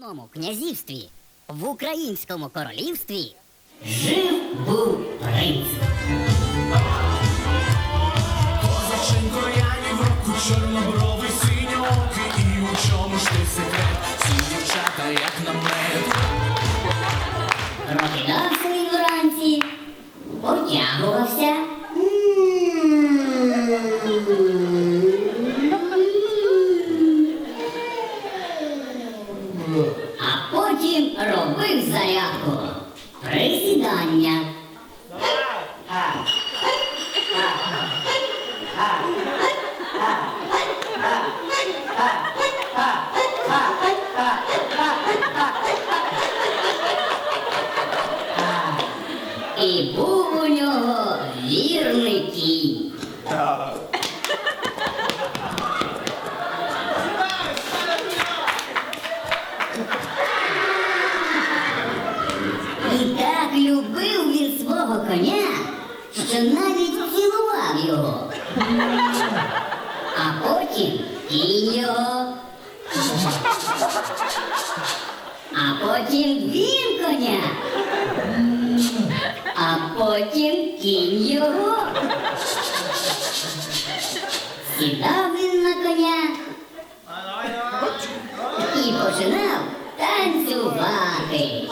одному князівстві в українському королівстві жив був принц. Козаченко я в року чорнобровий синьоокий І у чому ж ти секрет? Всі дівчата, як на мед Прокидався він вранці, потягувався. bằng nhau Ha ha ha ha ha ha ha ha ha А потім кінь його. А потім він коня. А потім кінь його. Сідав він на коня і починав танцювати.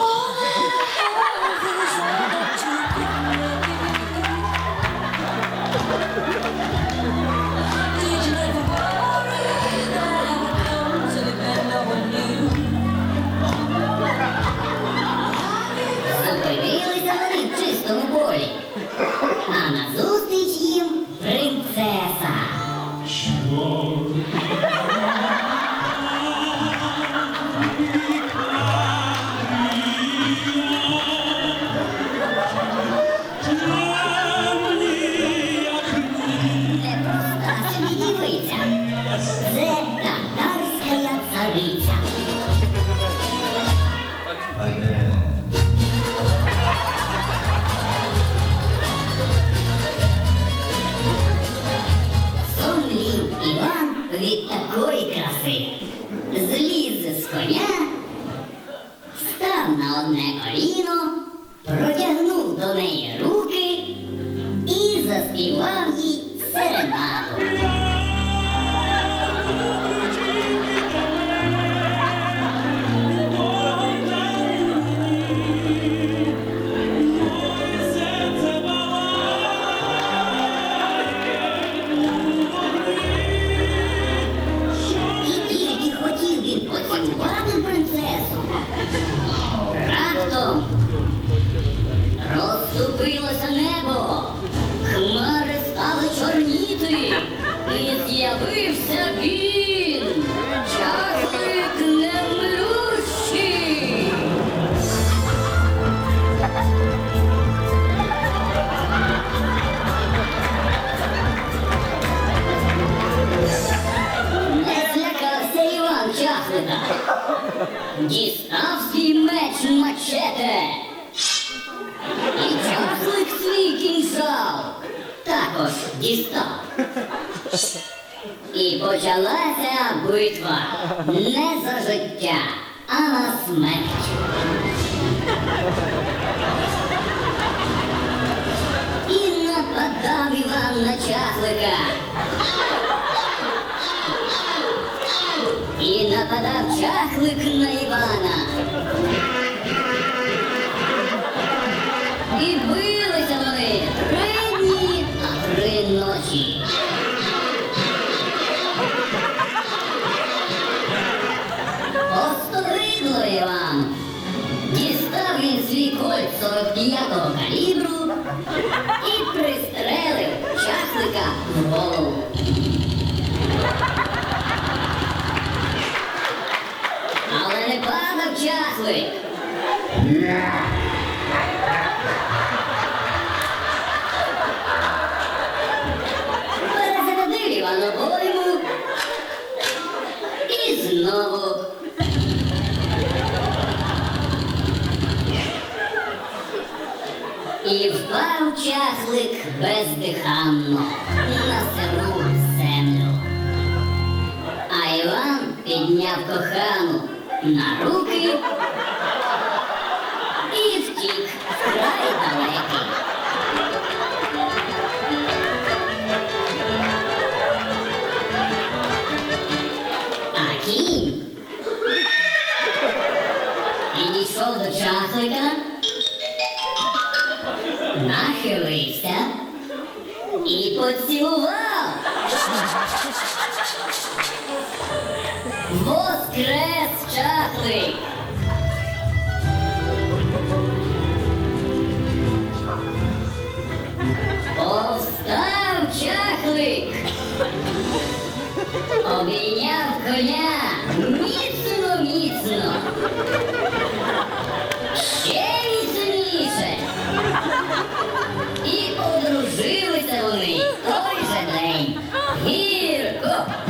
Сумлів Іван від такої краси зліз з коня, став на одне коліно, протягнув до неї руки і заспівав їй серенаду. Іван Дістав свій меч мачете. І чахлик свій кінжал також дістав. І почалася битва не за життя, а на смерть. І нападав Іван на чахлика. І нападав чахлик на Івана. І билися вони три дні, а три ночі. Остогидло Іван. Дістав він свій кольт 45-го калібру і пристрелив чахлика в голову. Чахлик. Перезарядив Іван. І знову. І впав чахлик бездиханно на сиру землю. А Іван підняв кохану на руки нахилився і поцілував. Воскрес чахлик!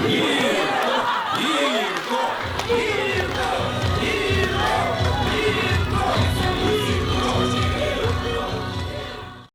Yeah.